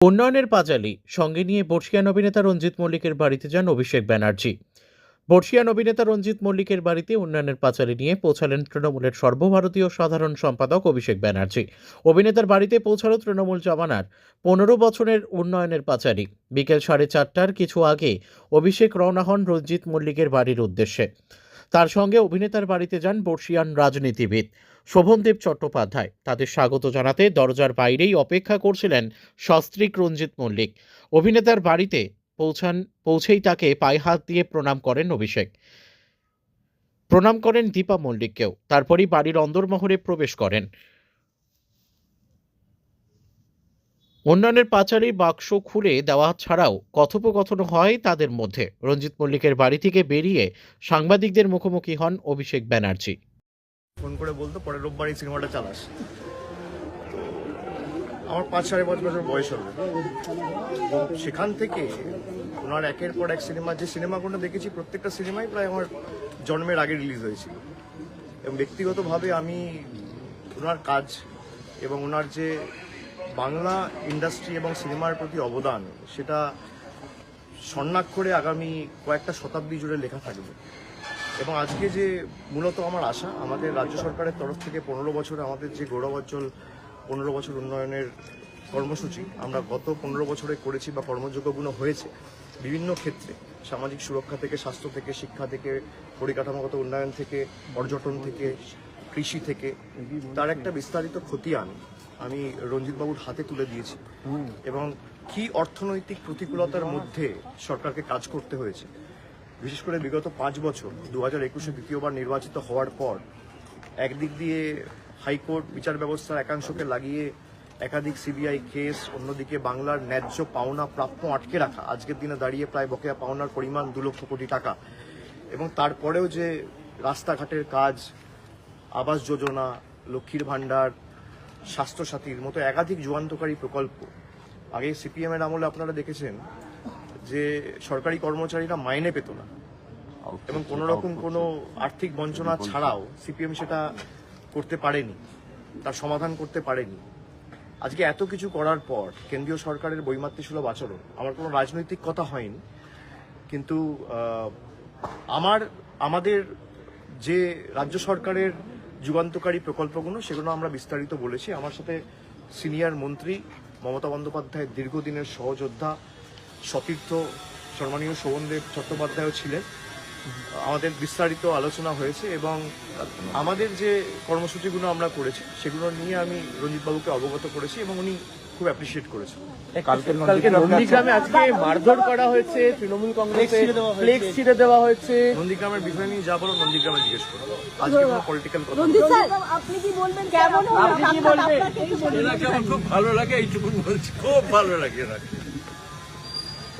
উন্নয়নের পাঁচালী, সঙ্গে নিয়ে বর্ষিয়ান অভিনেতা রঞ্জিত মল্লিকের বাড়িতে যান অভিষেক ব্যানার্জি। বর্ষিয়ান অভিনেতা রঞ্জিত মল্লিকের বাড়িতে উন্নয়নের পাঁচালী নিয়ে পৌঁছালেন তৃণমূলের সর্বভারতীয় সাধারণ সম্পাদক অভিষেক ব্যানার্জি। অভিনেতার বাড়িতে পৌঁছালো তৃণমূল জমানার পনেরো বছরের উন্নয়নের পাঁচালী। বিকেল সাড়ে চারটার কিছু আগে অভিষেক রওনা হন রঞ্জিত মল্লিকের বাড়ির উদ্দেশ্যে। তার সঙ্গে অভিনেতার বাড়িতে যান বর্ষিয়ান রাজনীতিবিদ। শোভনদেব চট্টোপাধ্যায় তাদের স্বাগত জানাতে দরজার বাইরেই অপেক্ষা করছিলেন সস্ত্রীক রঞ্জিত মল্লিক। অভিনেতার বাড়িতে পৌঁছান, পৌঁছেই তাকে পায়ে হাত দিয়ে প্রণাম করেন অভিষেক। প্রণাম করেন দীপা মল্লিককেও, তারপরই বাড়ির অন্দরমহলে প্রবেশ করেন। উন্নয়নের পাচারি বাক্স খুলে দেওয়া ছাড়াও কথোপকথন হয় তাদের মধ্যে। রঞ্জিত মল্লিকের বাড়ি থেকে বেরিয়ে সাংবাদিকদের মুখোমুখি হন অভিষেক ব্যানার্জি। ফোন করে বলতো, পরের রোববার এই সিনেমাটা চালাস। আমার পাঁচ সাড়ে পাঁচ বছর বয়স হবে। সেখান থেকে ওনার একের পর এক সিনেমা, যে সিনেমাগুলো দেখেছি, প্রত্যেকটা সিনেমাই প্রায় আমার জন্মের আগে রিলিজ হয়েছিল। এবং ব্যক্তিগতভাবে আমি ওনার কাজ এবং ওনার যে বাংলা ইন্ডাস্ট্রি এবং সিনেমার প্রতি অবদান, সেটা স্বর্ণাক্ষরে আগামী কয়েকটা শতাব্দী জুড়ে লেখা থাকবে। এবং আজকে যে মূলত আমার আশা আমাদের রাজ্য সরকারের তরফ থেকে পনেরো বছরে আমাদের যে গৌরবোজ্জ্বল পনেরো বছর উন্নয়নের কর্মসূচি আমরা গত পনেরো বছরে করেছি বা কর্মযোগ্যগুলো হয়েছে বিভিন্ন ক্ষেত্রে। সামাজিক সুরক্ষা থেকে স্বাস্থ্য থেকে শিক্ষা থেকে পরিকাঠামোগত উন্নয়ন থেকে পর্যটন থেকে কৃষি থেকে তার একটা বিস্তারিত খতিয়ান আমি রঞ্জিতবাবুর হাতে তুলে দিয়েছি। এবং কি অর্থনৈতিক প্রতিকূলতার মধ্যে সরকারকে কাজ করতে হয়েছে বিশেষ করে বিগত পাঁচ বছর দু হাজার একুশে দ্বিতীয়বার নির্বাচিত হওয়ার পর, একদিক দিয়ে হাইকোর্ট বিচার ব্যবস্থার একাংশকে লাগিয়ে একাধিক সিবিআই কেস, অন্যদিকে বাংলার ন্যায্য পাওনা প্রাপ্য আটকে রাখা, আজকের দিনে দাঁড়িয়ে প্রায় বকেয়া পাওনার পরিমাণ দু লক্ষ কোটি টাকা। এবং তারপরেও যে রাস্তাঘাটের কাজ, আবাস যোজনা, লক্ষ্মীর ভাণ্ডার, স্বাস্থ্যসাথীর মতো একাধিক যুগান্তকারী প্রকল্প, আগে সিপিএমের আমলে আপনারা দেখেছেন যে সরকারি কর্মচারীরা মাইনে পেত না। এবং কোনো রকম কোনো আর্থিক বঞ্চনা ছাড়াও সিপিএম সেটা করতে পারেনি তার সমাধান করতে পারেনি। আজকে এত কিছু করার পর কেন্দ্রীয় সরকারের বৈমাতৃসুলভ আচরণ আমার কোনো রাজনৈতিক কথা হয়নি। কিন্তু আমার আমাদের যে রাজ্য সরকারের যুগান্তকারী প্রকল্পগুলো সেগুলো আমরা বিস্তারিত বলেছি। আমার সাথে সিনিয়র মন্ত্রী মমতা বন্দ্যোপাধ্যায়ের দীর্ঘদিনের সহযোদ্ধা সতীর্থ সম্মানীয় শোভনদেব চট্টোপাধ্যায়ও ছিলেন। আমাদের বিস্তারিত আলোচনা হয়েছে এবং আমাদের যে কর্মসূচিগুলো আমরা করেছি সেগুলো নিয়ে আমি রঞ্জিতবাবুকে অবগত করেছি এবং উনি খুব অ্যাপ্রিসিয়েট করেছেন। কালকে নন্দীগ্রামে আজকে মারধর করা হয়েছে তৃণমূল কংগ্রেসে ফ্লেক্স ছিঁড়ে দেওয়া হয়েছে। নন্দীগ্রামের বিষয় নিয়ে যা বলো নন্দীগ্রামে জিজ্ঞেস করো। আজকে কোনো পলিটিক্যাল কথা আপনি কি বলবেন? কেমন হলো? আপনি কি বলবেন? আপনাকে একটু বলুন। এনাকে আমার খুব ভালো লাগে এইটুকুন বলছি। খুব ভালো লাগে